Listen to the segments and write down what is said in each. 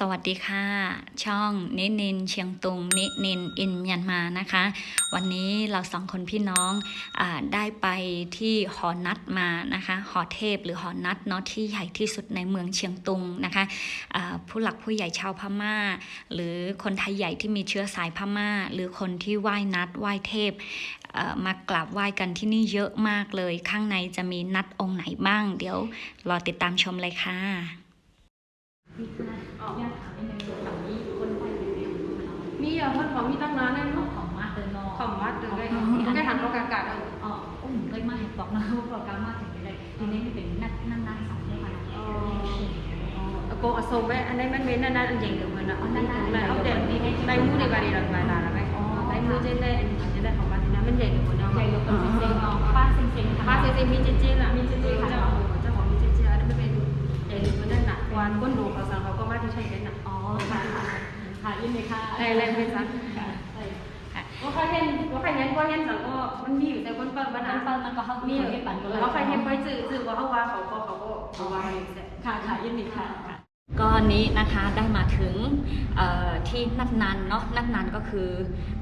สวัสดีค่ะ ช่องนินินเชียงตุงนินินอินเมียนมานะคะ วันนี้เราสองคนพี่น้องอาได้ไปที่หอนัดมานะคะหอเทพหรือหอนัดเนาะที่ใหญ่ที่สุดในเมืองเชียงตุงนะคะอ่าผู้หลักผู้ใหญ่ชาวพม่า หรือคนไทยใหญ่ที่มีเชื้อสายพม่า หรือคนที่ไหว้นัดไหว้เทพอ่อมากราบไหว้กันที่นี่เยอะมากเลย ข้างในจะมีนัดองค์ไหนบ้าง เดี๋ยวรอติดตามชมเลยค่ะ นี่อะเพื่อนของมีตั้งนานเลยเนาะของมัดเลยเนาะของมัดเลยก็ได้ทำโอกาสกัดอ๋ออุ้มไลยมาเห็นบอกนะว่าโปรแกรมมาถึงเลยทีนี้เป็นนักนั่งนั่งสองเมยค่ะโกอโซเบอันนี้แม่นเว้นอันนั้นอันใหญ่เกินไปนะอันนั่นเลยเอาเด็ดนี่ได้มูดีบารีหลังบาลาแล้วไหมได้มูเจนได้อันนี้ได้ของมันนะมันใหญ่เกินไปเนาะใหญ่เกินไปเซ็งป้าเซ็งเซ็งป้าเซ็งเซ็งมีเจนเจนอะมีเจนเจนค่ะเจ้าของมีเจนเจนอันนั้นไม่เป็นใหญ่เกินไปได้ วนก้นโดภาษาเขาก็มาที่ใช่กันน่ะอ๋อค่ะค่ะยินดีค่ะได้เลยเป็นซักค่ะว่าใครเห็นว่าใครเห็นก็เห็นสังก็มันมีอยู่แต่คนเปิดบ้านปันนะปันมันก็เขามีมีอยู่ที่ปันก็เลยว่าใครเห็นค่อยจื้อจื้อว่าเขาว่าเขาก็เขาก็เขาว่าอยู่แต่ค่ะค่ะยินดีค่ะก็นี้นะคะได้มาถึงเอ่อที่นัดนันเนาะนัดนันก็คือ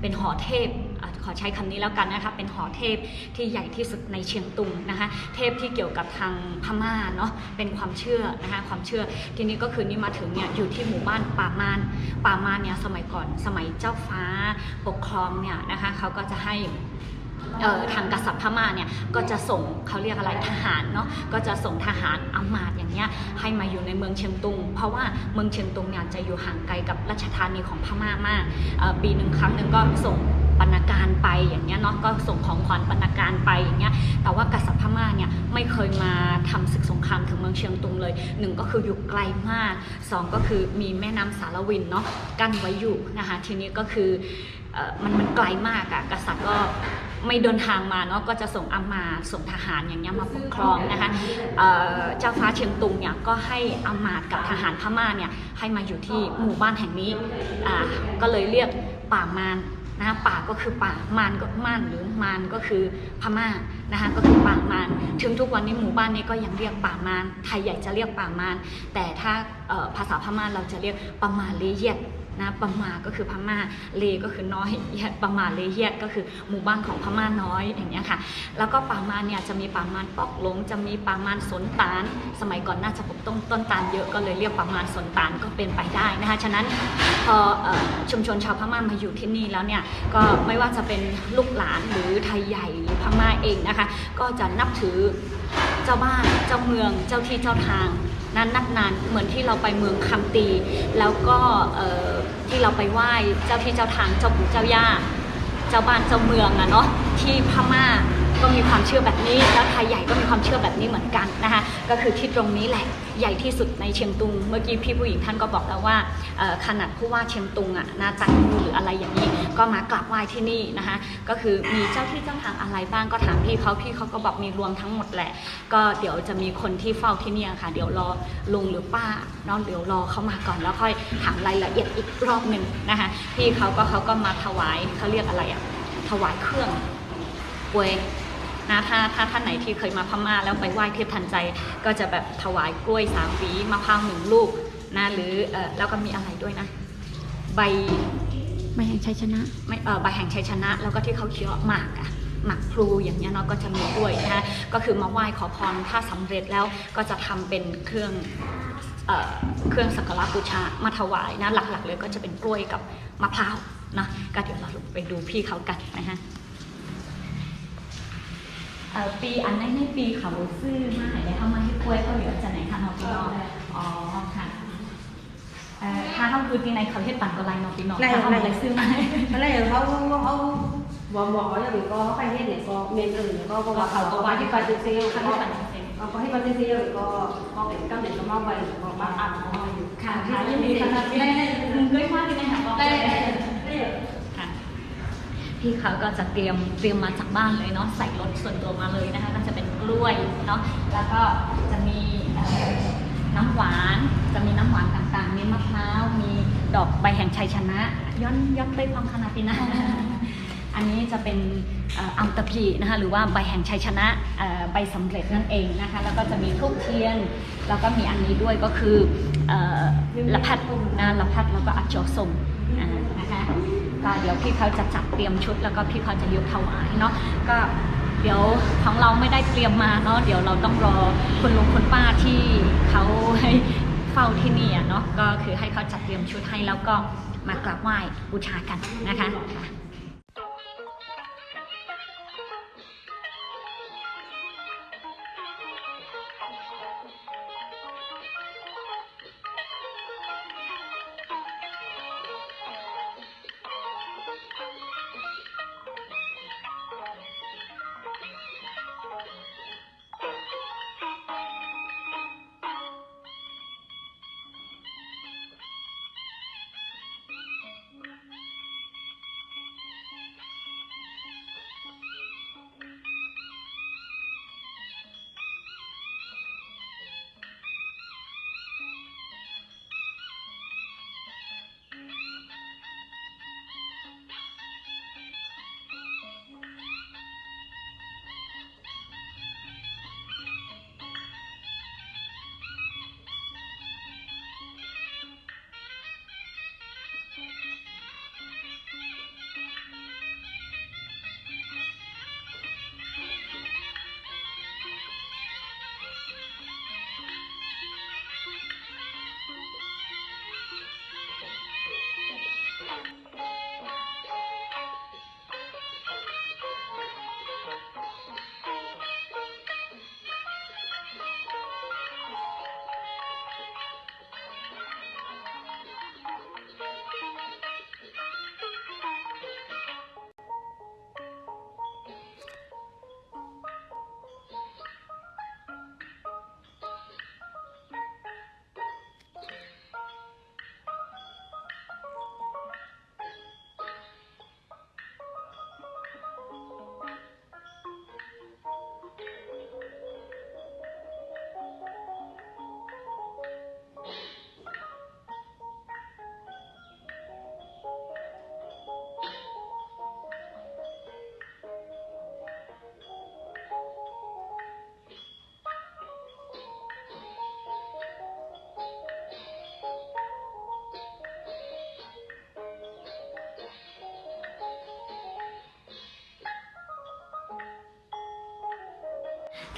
เป็นหอเทพอะ ขอใช้คำนี้แล้วกันนะคะเป็นหอเทพที่ใหญ่ที่สุดในเชียงตุงนะคะเทพที่เกี่ยวกับทางพม่าเนาะเป็นความเชื่อนะคะความเชื่อทีนี้ก็คือนี่มาถึงเนี่ยอยู่ที่หมู่บ้านป่ามานป่ามานเนี่ยสมัยก่อนสมัยเจ้าฟ้าปกครองเนี่ยนะคะเขาก็จะให้ทางกษัตริย์พม่าเนี่ยก็จะส่งเขาเรียกอะไรทหารเนาะก็จะส่งทหารอำมาตย์อย่างเงี้ยให้มาอยู่ในเมืองเชียงตุง เพราะว่าเมืองเชียงตุงเนี่ยจะอยู่ห่างไกลกับราชธานีของพม่ามากปีหนึ่งครั้งหนึ่งก็ส่ง บรณการไปอย่างเงี้ยเนาะก็ส่งของขวัญบรณการไปอย่างเงี้ยแต่ว่ากษัตริย์พม่าเนี่ยไม่เคยมาทำศึกสงครามถึงเมืองเชียงตุงเลยหนึ่งก็คืออยู่ไกลมากสองก็คือมีแม่น้ำสารวินเนาะกั้นไว้อยู่นะคะทีนี้ก็คือเออมันมันไกลมากอะกษัตริย์ก็ไม่เดินทางมาเนาะก็จะส่งอามาตย์ส่งทหารอย่างเงี้ยมาปกครองนะคะเจ้าฟ้าเชียงตุงเนี่ยก็ให้อามาตย์กับทหารพม่าเนี่ยให้มาอยู่ที่หมู่บ้านแห่งนี้ก็เลยเรียกป่ามาน นะคะป่าก็คือป่ามานก็มานหรือมานก็คือพม่านะคะก็คือป่ามาน ถึงทุกวันนี้หมู่บ้านนี้ก็ยังเรียกป่ามานไทยใหญ่จะเรียกป่ามาน แต่ถ้าภาษาพม่าเราจะเรียกประมาณลีเยียด นะปะมาก็คือพม่าเลก็คือน้อยเยปะมาเลเยียก็คือหมู่บ้านของพม่าน้อยอย่างเงี้ยค่ะ แล้วก็ป่ามาเนี่ยจะมีป่ามาปอกหลง จะมีป่ามาสนตาลสมัยก่อนน่าจะปลูกต้นต้นตาลเยอะก็เลยเรียกป่ามาสนตาลก็เป็นไปได้นะคะฉะนั้นพออชุมชนชาวพม่ามาอยู่ที่นี่แล้วเนี่ยก็ไม่ว่าจะเป็นลูกหลานหรือไทยใหญ่หรือพม่าเองนะคะก็จะนับถือเจ้าบ้านเจ้าเมืองเจ้าที่เจ้าทางนั้นนักนานเหมือนที่เราไปเมืองคำตี แล้วก็เอ่อ ที่เราไปไหว้เจ้าที่เจ้าทางเจ้าปู่เจ้าย่า เจ้าบ้านเจ้าเมืองอะเนาะที่พม่า ก็มีความเชื่อแบบนี้ แล้วไทยใหญ่ก็มีความเชื่อแบบนี้เหมือนกันนะคะก็คือที่ตรงนี้แหละใหญ่ที่สุดในเชียงตุง เมื่อกี้พี่ผู้หญิงท่านก็บอกแล้วว่าขนาดผู้ว่าเชียงตุงอะนาจันมูหรืออะไรอย่างนี้ ก็มากราบไหว้ที่นี่นะคะก็คือมีเจ้าที่เจ้าทางอะไรบ้างก็ถามพี่เขาพี่เขาก็บอกมีรวมทั้งหมดแหละ ก็เดี๋ยวจะมีคนที่เฝ้าที่นี่ค่ะ เดี๋ยวรอลุงหรือป้าเนาะเดี๋ยวรอเขามาก่อนแล้วค่อยถามรายละเอียดอีกรอบหนึ่งนะคะพี่เขาก็เขาก็มาถวายเขาเรียกอะไรอะถวายเครื่องกวย นะถ้าถ้าท่านไหนที่เคยมาพม่าแล้วไปไหว้เทพทันใจ ก็จะแบบถวายกล้วยสามหวีมะพร้าวหนึ่งลูกนะหรือเออแล้วก็มีอะไรด้วยนะ ใบไม่ยังใช้ชนะไม่เออใบแห่งชัยชนะ แล้วก็ที่เขาเคี้ยวหมากอะหมากพลูอย่างเงี้ยเนาะก็จะมีด้วยนะคะก็คือมาไหว้ขอพรถ้าสำเร็จแล้วก็จะทำเป็นเครื่องเอ่อเครื่องสักการะบูชามาถวายนะหลักๆเลยก็จะเป็นกล้วยกับมะพร้าวนะก็เดี๋ยวเราไปดูพี่เขากันนะฮะ เอ่อปีอันนั้นในปีเขาซื้อมาไหนเขามาให้กล้วยเขาเหลือจะไหนคะเนาะพี่น้องอ๋อค่ะเอ่อถ้าเขาคือที่ในเขาเฮ็ดปั่นก็ไรเนาะพี่น้องถ้าเขาเลยซื้อมาให้เพราะอะไรเขาเขาเขาบอกบอกเขาอย่างนี้ก็เขาใครเห็นเนี่ยก็เมนอื่นก็ก็ว่าเขาก็ว่าที่ไปซื้อซื้อค่ะเขาที่ปั่นเซ็นเอาก็ให้ไปซื้อซื้อก็ก็เป็นก้าวเด็กก็มอบไปก็มาอ่านก็มาอยู่ค่ะค่ะยินดีค่ะได้ได้ด้วยมากที่ได้ค่ะบอก ได้ ได้ ได้ ค่ะ พี่เขาก็จะเตรียมเตรียมมาจากบ้านเลยเนาะใส่รถส่วนตัวมาเลยนะคะก็จะเป็นกล้วยเนาะแล้วก็จะมีน้ำหวานจะมีน้ำหวานต่างๆ มีมะพร้าวมีดอกใบแห่งชัยชนะ ย้อนย้อนไปความขนาดนี้นะอันนี้จะเป็นอัมตะพีนะคะหรือว่าใบแห่งชัยชนะใบสำเร็จนั่นเองนะคะแล้วก็จะมีทูบเทียน แล้วก็มีอันนี้ด้วยก็คืออละพัดนะละพัดแล้วก็อัจฉริยอ่านะคะ ก็เดี๋ยวพี่เขาจะจัดเตรียมชุด แล้วก็พี่เขาจะยกถวายเนาะก็เดี๋ยวของเราไม่ได้เตรียมมาเนาะเดี๋ยวเราต้องรอคุณลุงคุณป้าที่เขาให้เฝ้าที่นี่เนาะก็คือให้เขาจัดเตรียมชุดให้แล้วก็มากราบไหว้บูชากันนะคะ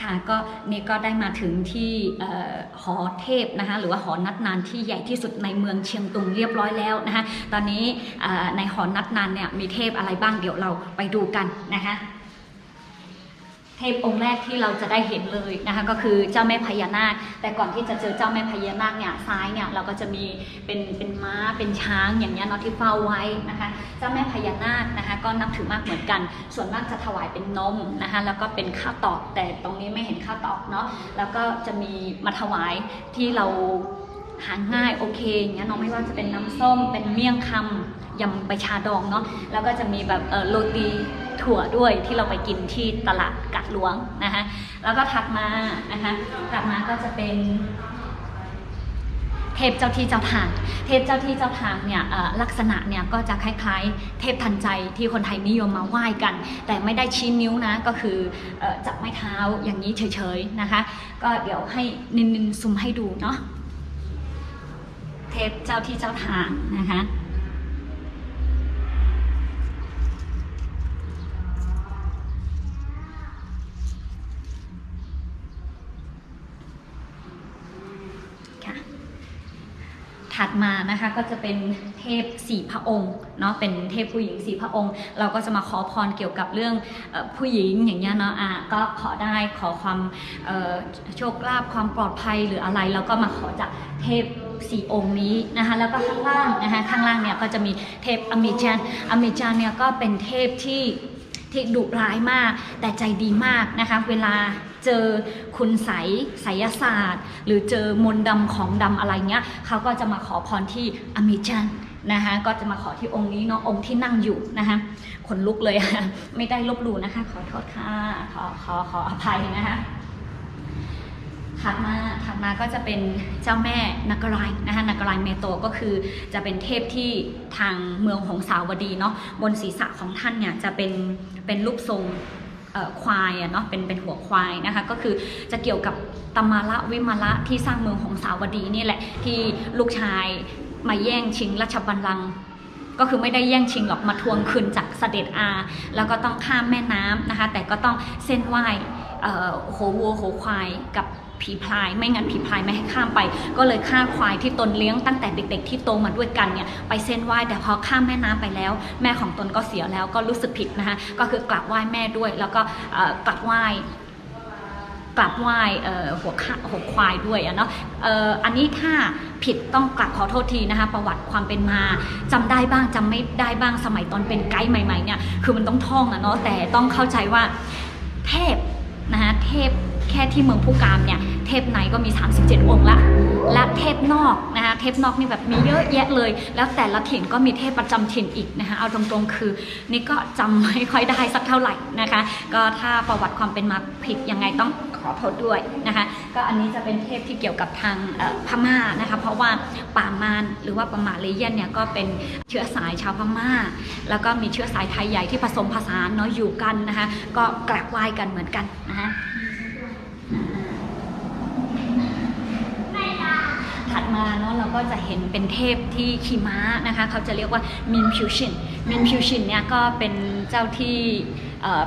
ค่ะก็นี่ก็ได้มาถึงที่หอเทพนะคะหรือว่าหอนัดนานที่ใหญ่ที่สุดในเมืองเชียงตุงเรียบร้อยแล้วนะคะตอนนี้ในหอนัดนานเนี่ยมีเทพอะไรบ้างเดี๋ยวเราไปดูกันนะคะ เทพองค์แรกที่เราจะได้เห็นเลยนะคะก็คือเจ้าแม่พญานาค แต่ก่อนที่จะเจอเจ้าแม่พญานาคเนี่ยซ้ายเนี่ยเราก็จะมีเป็นเป็นม้าเป็นช้างอย่างเงี้ยเนาะที่เฝ้าไว้นะคะเจ้าแม่พญานาคนะคะก็นับถือมากเหมือนกัน ส่วนมากจะถวายเป็นนมนะคะแล้วก็เป็นข้าวตอกแต่ตรงนี้ไม่เห็นข้าวตอกเนาะแล้วก็จะมีมาถวายที่เราหาง่ายโอเคอย่างเงี้ยเนาะไม่ว่าจะเป็นน้ำส้มเป็นเมี่ยงคำยำใบชาดองเนาะแล้วก็จะมีแบบเออโรตี ถั่วด้วยที่เราไปกินที่ตลาดกัดหลวงนะคะแล้วก็ถัดมานะคะถัดมาก็จะเป็นเทพเจ้าที่เจ้าทาง เทพเจ้าที่เจ้าทางเนี่ยลักษณะเนี่ยก็จะคล้ายๆ เทพทันใจที่คนไทยนิยมมาไหว้กัน แต่ไม่ได้ชี้นิ้วนะก็คืออจับไม้เท้าอย่างนี้เฉยๆนะคะ ก็เดี๋ยวให้นินนินซูมให้ดูเนาะเทพเจ้าที่เจ้าทางนะคะ ถัดมานะคะก็จะเป็นเทพสี่พระองค์เนาะเป็นเทพผู้หญิงสี่พระองค์ เราก็จะมาขอพรเกี่ยวกับเรื่องอผู้หญิงอย่างเงี้ยเนาะอะก็ขอได้ขอความโชคลาภความปลอดภัยหรืออะไรแล้วก็มาขอจากเทพสี่องค์นี้นะคะแล้วก็ข้างล่างนะคะข้างล่างเนี่ยก็จะมีเทพอเมจันอเมจันเนี่ยก็เป็นเทพที่ที่ดุร้ายมากแต่ใจดีมากนะคะเวลา เจอคุณไสยไสยศาสตร์ หรือเจอมนต์ดำของดำอะไรเงี้ยเขาก็จะมาขอพรที่อเมจันนะคะก็จะมาขอที่องค์นี้เนาะองค์ที่นั่งอยู่นะคะขนลุกเลยไม่ได้ลบหลู่นะคะ ขอโทษค่ะขอขอขออภัยนะคะถัดมาถัดมาก็จะเป็นเจ้าแม่นักรายนะคะนักรายเมโตก็คือจะเป็นเทพที่ทางเมืองหงสาวดีเนาะบนศีรษะของท่านเนี่ยจะเป็นเป็นรูปทรง ควายอะเนาะเป็นเป็นหัวควายนะคะก็คือจะเกี่ยวกับตมาละวิมาละที่สร้างเมืองของสาวดีนี่แหละที่ลูกชายมาแย่งชิงราชบัลลังก์ก็คือไม่ได้แย่งชิงหรอกมาทวงคืนจากเสด็จอา แล้วก็ต้องข้ามแม่น้ำนะคะแต่ก็ต้องเส้นไหว้โหวัวโหควายกับ ผีพลาย ไม่งั้นผีพลายไม่ให้ข้ามไป ก็เลยฆ่าควายที่ตนเลี้ยงตั้งแต่เด็ก ๆ ที่โตมาด้วยกันเนี่ยไปเส้นไหว้แต่พอข้ามแม่น้ำไปแล้ว แม่ของตนก็เสียแล้วก็รู้สึกผิดนะคะก็คือกลับไหว้แม่ด้วย แล้วก็กลับไหว้กลับไหว้หัวข้าหัวควายด้วยอะเนาะอันนี้ถ้าผิดต้องกลับขอโทษทีนะคะ ประวัติความเป็นมาจำได้บ้างจำไม่ได้บ้างสมัยตอนเป็นไกด์ใหม่ๆเนี่ยคือมันต้องท่องอะเนาะแต่ต้องเข้าใจว่าเทพนะคะเทพ ค่ที่เมืองผู้กามเนี่ยเทพไหนก็มี 37 องค์ละและเทพนอกนะคะเทพนอกนี่แบบมีเยอะแยะเลย แล้วแต่ละถิ่นก็มีเทพประจำถิ่นอีกนะคะเอาตรงๆคือ นี่ก็จำไม่ค่อยได้สักเท่าไหร่นะคะ ก็ถ้าประวัติความเป็นมาผิดยังไงต้องขอโทษด้วยนะคะ ก็อันนี้จะเป็นเทพที่เกี่ยวกับทางพม่านะคะ เพราะว่าป่ามานหรือว่าปามาเลเยียนเนี่ยก็เป็นเชื้อสายชาวพม่า แล้วก็มีเชื้อสายไทยใหญ่ที่ผสมผสานเนาะอยู่กันนะคะ ก็กราบไหว้กันเหมือนกันนะคะ ถัด มาเนาะเราก็จะเห็นเป็นเทพที่ขี่ม้านะคะ เขาจะเรียกว่ามินพิวชินมินพิวชินเนี่ยก็เป็นเจ้าที่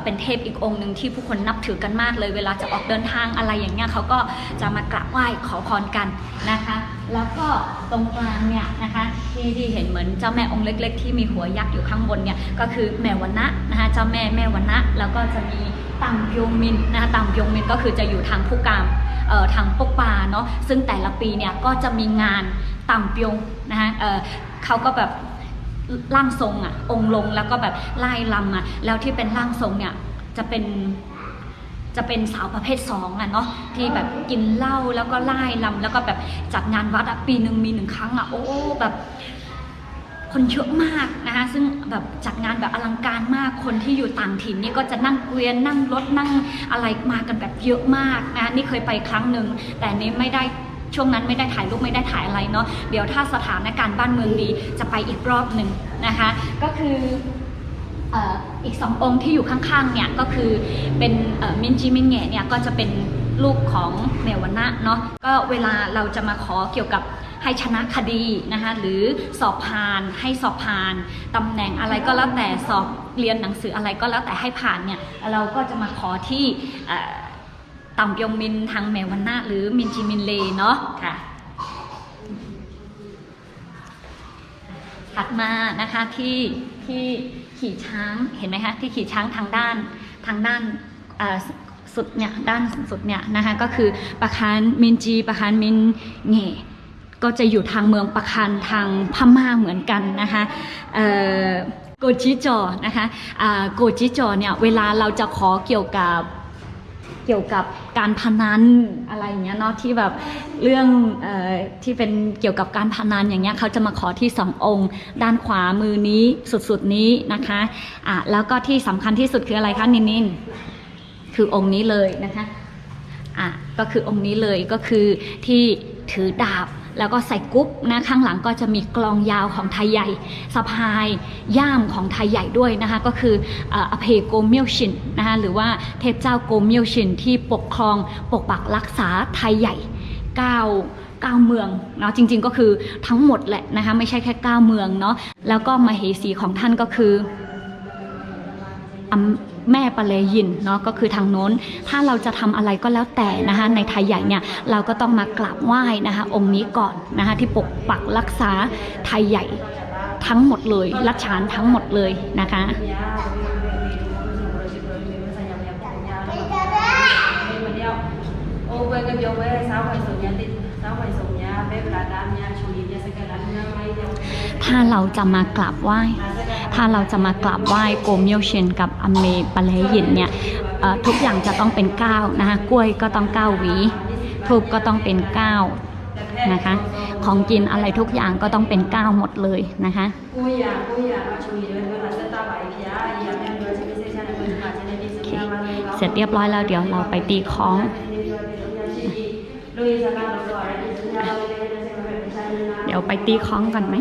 เป็นเทพอีกองค์หนึ่งที่ผู้คนนับถือกันมากเลย เวลาจะออกเดินทางอะไรอย่างเงี้ยเขาก็จะมากราบไหว้ขอพรกันนะคะ แล้วก็ตรงกลางเนี่ยนะคะที่ที่เห็นเหมือนเจ้าแม่องค์เล็ก ๆ ที่มีหัวยักษ์อยู่ข้างบนเนี่ยก็คือแม่วันนะนะคะเจ้าแม่แม่วันนะแล้วก็จะมีตังยงมินนะคะตังยงมินก็คือจะอยู่ทางผู้กาม ทางปกปาเนาะซึ่งแต่ละปีเนี่ยก็จะมีงานต่ำเปียงนะคะเเขาก็แบบร่างทรงอะองค์ลงแล้วก็แบบไล่ลำอะแล้วที่เป็นร่างทรงเนี่ยจะเป็นจะเป็นสาวประเภทสองอะเนาะที่แบบกินเหล้าแล้วก็ไล่ลำแล้วก็แบบจัดงานวัดอะปีหนึ่งมีหนึ่งครั้งอะโอ้แบบ คนเยอะมากนะคะซึ่งแบบจัดงานแบบอลังการมากคนที่อยู่ต่างถิ่นนี่ก็จะนั่งเกวียนนั่งรถนั่งอะไรมากันแบบเยอะมากนะะนี่เคยไปครั้งหนึ่งแต่นี้ไม่ได้ช่วงนั้นไม่ได้ถ่ายรูปไม่ได้ถ่ายอะไรเนาะเดี๋ยวถ้าสถานการณ์บ้านเมืองดีจะไปอีกรอบหนึ่งนะคะ ก็คืออีกสององค์ที่อยู่ข้างๆเนี่ยก็คือเป็นมินจีมินแงเนี่ยก็จะเป็นลูกของเมวนะเนาะก็เวลาเราจะมาขอเกี่ยวกับ ให้ชนะคดีนะคะหรือสอบผ่านให้สอบผ่านตำแหน่งอะไรก็แล้วแต่สอบเรียนหนังสืออะไรก็แล้วแต่ให้ผ่านเนี่ยเราก็จะมาขอที่ต่ำยงมินทางเมวันะหรือมินจีมินเลเนาะค่ะถัดมานะคะที่ที่ขี่ช้างเห็นไหมคะที่ขี่ช้างทางด้านทางด้านสุดเนี่ยด้านสุดเนี่ยนะคะก็คือประคานมินจีประคานมินเง่ ก็จะอยู่ทางเมืองปะคานทางพม่าเหมือนกันนะคะโกจิจอนะคะโกจิจอเนี่ยเวลาเราจะขอเกี่ยวกับเกี่ยวกับการพนันอะไรอย่างเงี้ยเนาะที่แบบเรื่องออที่เป็นเกี่ยวกับการพนันอย่างเงี้ยเขาจะมาขอที่สององค์ ด้านขวามือนี้สุดๆนี้นะคะอะแล้วก็ที่สำคัญที่สุดคืออะไรคะนินนินคือองค์นี้เลยนะคะอะก็คือองค์นี้เลยก็คือที่ถือดาบ แล้วก็ใส่กุ๊บนะข้างหลังก็จะมีกลองยาวของไทยใหญ่สะพายย่ามของไทยใหญ่ด้วยนะคะก็คืออเพโกเมียวชินนะคะหรือว่าเทพเจ้าโกเมียวชินที่ปกครองปกปักรักษาไทยใหญ่เก้าเก้าเมืองเนาะจริงๆก็คือทั้งหมดแหละนะคะไม่ใช่แค่เก้าเมืองเนาะแล้วก็มเหสีของท่านก็คือ แม่ปะเลยินเนาะก็คือทางโน้น ถ้าเราจะทำอะไรก็แล้วแต่นะคะในไทยใหญ่เนี่ยเราก็ต้องมากราบไหว้นะคะองค์นี้ก่อนนะคะที่ปกปักรักษาไทยใหญ่ทั้งหมดเลยรัชานทั้งหมดเลยนะคะ ô quên cái vô với sáu bài số nhà tít sáu bài số nhà bé là đam nhà chủ nhiệm nhà sẽ ถ้าเราจะมากราบไหว้ ถ้าเราจะมากราบไหว้โกเมียวเชนกับอเมปะเลยินเนี่ยทุกอย่างจะต้องเป็นก้าวนะคะกล้วยก็ต้องก้าวหวีทูบก็ต้องเป็นก้าวนะคะ ของกินอะไรทุกอย่างก็ต้องเป็นก้าวหมดเลยนะคะ cô nhà cô nhà mà chủ nhiệm với là sẽ ta bài phía nhà em vừa chỉ biết sẽ cho nên mình là cho nên đi โอ sự เค nhà mà เสร็จเรียบร้อยแล้วเดี๋ยวเราไปตีคล้องเเดี๋ ยวไปตีคล้องกันไหม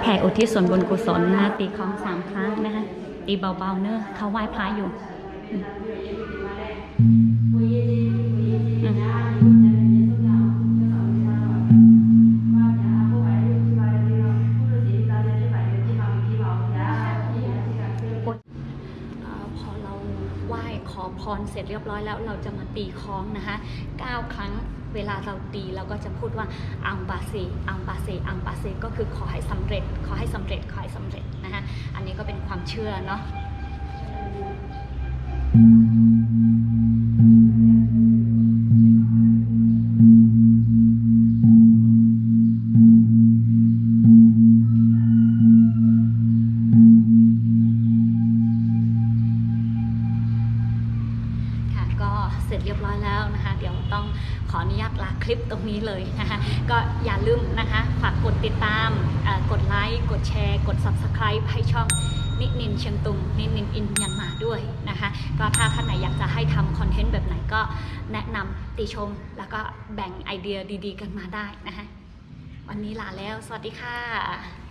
แผ่อุทิศส่วนบุญกุศลนะตีคล้องสามครั้งนะคะตีเบาๆเนอะเขาไหว้พระอยู่อืมอืมอ่อพอเราไหว้ขอพรเสร็จเรียบร้อยแล้วเราจะมาตีคล้องนะคะเก้าครั้ง เวลาเราตีเราก็จะพูดว่าอังบาเซอังบาเซอังบาเซก็คือขอให้สำเร็จ ขอให้สำเร็จ ขอให้สำเร็จนะคะอันนี้ก็เป็นความเชื่อเนาะ ขออนุญาตลาคลิปตรงนี้เลยนะคะก็อย่าลืมนะคะฝากกดติดตามกดไลค์กดแชร์ กด Subscribe ให้ช่องนิดนินเชียงตุงนิดนินอินเมียนมาด้วยนะคะก็ถ้าท่านไหนอยากจะให้ทำคอนเทนต์แบบไหนก็แนะนำติชม แล้วก็แบ่งไอเดียดี ๆ กันมาได้นะคะวันนี้ลาแล้ว สวัสดีค่ะ